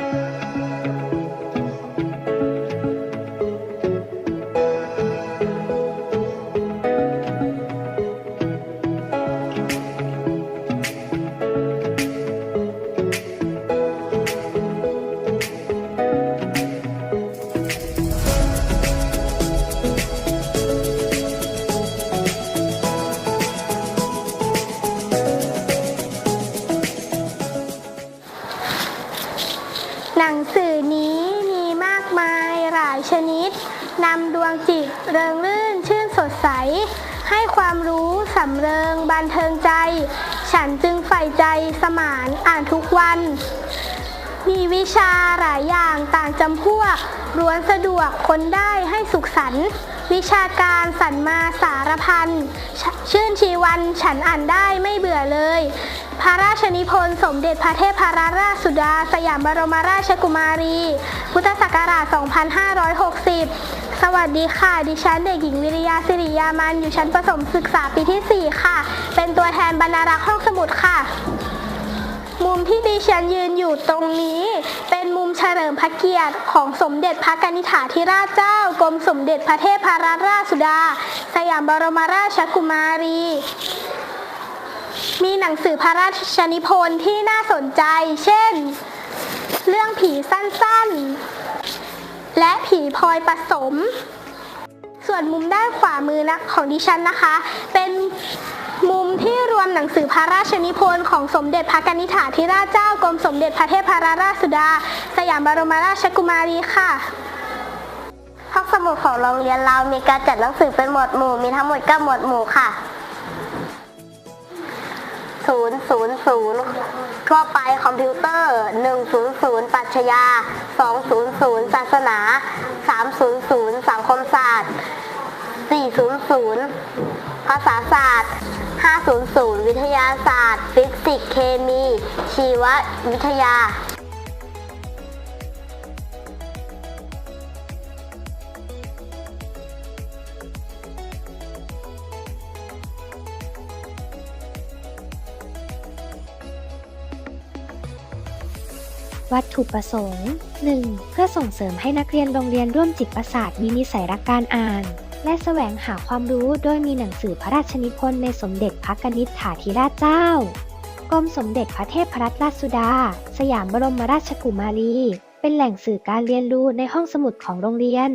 Música หนังสือนี้มีมากมายหลายชนิดนำดวงจิตเริงรื่นชื่นสดใส ให้ความรู้สำเริงบันเทิงใจ ฉันจึงใฝ่ใจสมานอ่านทุกวัน มีวิชาหลายอย่างต่างจำพวกล้วนสะดวกคนได้ให้สุขสันต์วิชาการสรรมาสารพันชชื่นชีวันฉันอ่านได้ไม่เบื่อเลย พระราชนิพนธ์ สมเด็จพระเทพรัตนราชสุดา สยามบรมราชกุมารี พุทธศักราช 2560 สวัสดีค่ะ ดิฉันเด็กหญิงวิริยาสิริยามัน อยู่ชั้นประถมศึกษาปีที่ 4 ค่ะ เป็นตัวแทนบรรณารักษ์ห้องสมุดค่ะ มุมที่ดิฉันยืนอยู่ตรงนี้ เป็นมุมเฉลิมพระเกียรติของสมเด็จพระกนิษฐาธิราชเจ้ากรมสมเด็จพระเทพรัตนราชสุดา สยามบรมราชกุมารี มีหนังสือพระราชนิพนธ์ที่น่าสนใจ เช่น เรื่องผีสั้นๆ และผีพลอยผสม ส่วนมุมด้านขวามือนะของดิฉันนะคะ เป็นมุมที่รวมหนังสือพระราชนิพนธ์ของสมเด็จพระกนิษฐาธิราชเจ้ากรมสมเด็จพระเทพรัตนราชสุดา สยามบรมราชกุมารีค่ะห้องสมุดของโรงเรียนเรามีการจัดหนังสือเป็นหมวดหมู่มีทั้งหมด9หมวดหมู่ค่ะ 000 ทั่วไปคอมพิวเตอร์ 100 ปรัชญา 200 ศาสนา 300 สังคมศาสตร์ 400 ภาษาศาสตร์ 500 วิทยาศาสตร์ ฟิสิกส์เคมี ชีววิทยา วัตถุประสงค์ 1. เพื่อส่งเสริมให้นักเรียนโรงเรียนร่วมจิตประสาทมีนิสัยรักการอ่าน และแสวงหาความรู้โดยมีหนังสือพระราชนิพนธ์ในสมเด็จพระกนิษฐาธิราชเจ้ากรมสมเด็จพระเทพรัตนราชสุดา สยามบรมราชกุมารี เป็นแหล่งสื่อการเรียนรู้ในห้องสมุดของโรงเรียน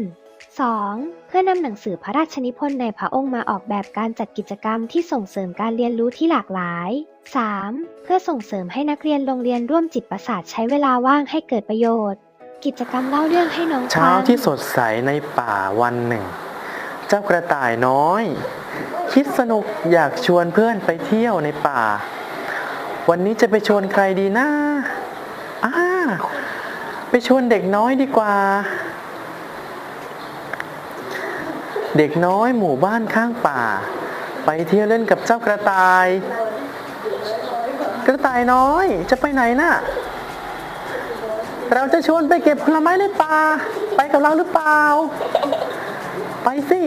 2. เพื่อนำหนังสือพระราชนิพนธ์ในพระองค์มาออกแบบการจัดกิจกรรมที่ส่งเสริมการเรียนรู้ที่หลากหลาย 3. เพื่อส่งเสริมให้นักเรียนโรงเรียนร่วมจิตประสาทใช้เวลาว่างให้เกิดประโยชน์ กิจกรรมเล่าเรื่องให้น้องเช้าฟังที่สดใสในป่าวันหนึ่ง เจ้ากระต่ายน้อย คิดสนุกอยากชวนเพื่อนไปเที่ยวในป่า วันนี้จะไปชวนใครดีนะอ่าไปชวนเด็กน้อยดีกว่า เด็กน้อยหมู่บ้านข้างป่า ไปเที่ยวเล่นกับเจ้ากระต่าย กระต่ายน้อยจะไปไหนน่ะ เราจะชวนไปเก็บผลไม้ในป่า ไปกับเราหรือเปล่า ไปสิ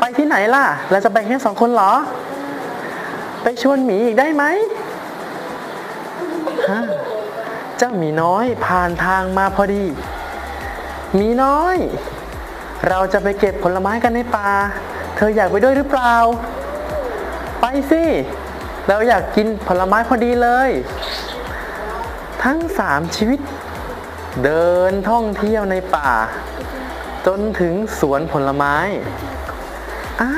ไปที่ไหนล่ะ เราจะไปแค่สองคนเหรอ ไปชวนหมีอีกได้ไหมฮะเจ้าหมีน้อยผ่านทางมาพอดี หมีน้อย เราจะไปเก็บผลไม้กันในป่า เธออยากไปด้วยหรือเปล่า ไปสิ เราอยากกินผลไม้พอดีเลย ทั้งสามชีวิต เดินท่องเที่ยวในป่า จนถึงสวนผลไม้อ่า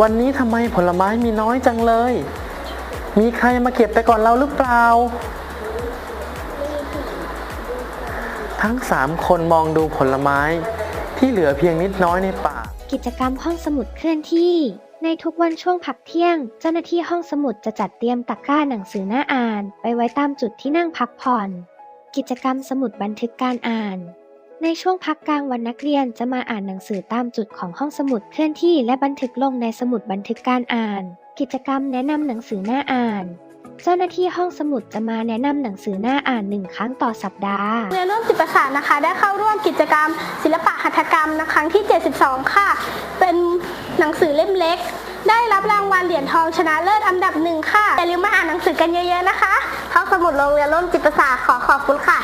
วันนี้ทำไมผลไม้มีน้อยจังเลย มีใครมาเก็บไปก่อนเราหรือเปล่า ทั้งสามคนมองดูผลไม้ที่เหลือเพียงนิดน้อยในป่า กิจกรรมห้องสมุดเคลื่อนที่ ในทุกวันช่วงพักเที่ยง เจ้าหน้าที่ห้องสมุดจะจัดเตรียมตะกร้าหนังสือหน้าอ่าน ไปไว้ตามจุดที่นั่งพักผ่อน กิจกรรมสมุดบันทึกการอ่าน ในช่วงพักกลางวันนักเรียนจะมาอ่านหนังสือตามจุดของห้องสมุดเคลื่อนที่และบันทึกลงในสมุดบันทึกการอ่าน กิจกรรมแนะนำหนังสือหน้าอ่าน เจ้าหน้าที่ห้องสมุดจะมาแนะนำหนังสือหน้าอ่านหนึ่งครั้งต่อสัปดาห์เรียนร่วมจิตประสาทนะคะ ได้เข้าร่วมกิจกรรม ศิลปะหัตถกรรมนะครั้งที่ 72 ค่ะ เป็น หนังสือเล่มเล็ก ได้รับรางวัลเหรียญทองชนะเลิศอันดับหนึ่งค่ะอย่าลืมมาอ่านหนังสือกันเยอะๆนะคะห้องสมุดโรงเรียนร่มจิตประสาขอขอบคุณค่ะ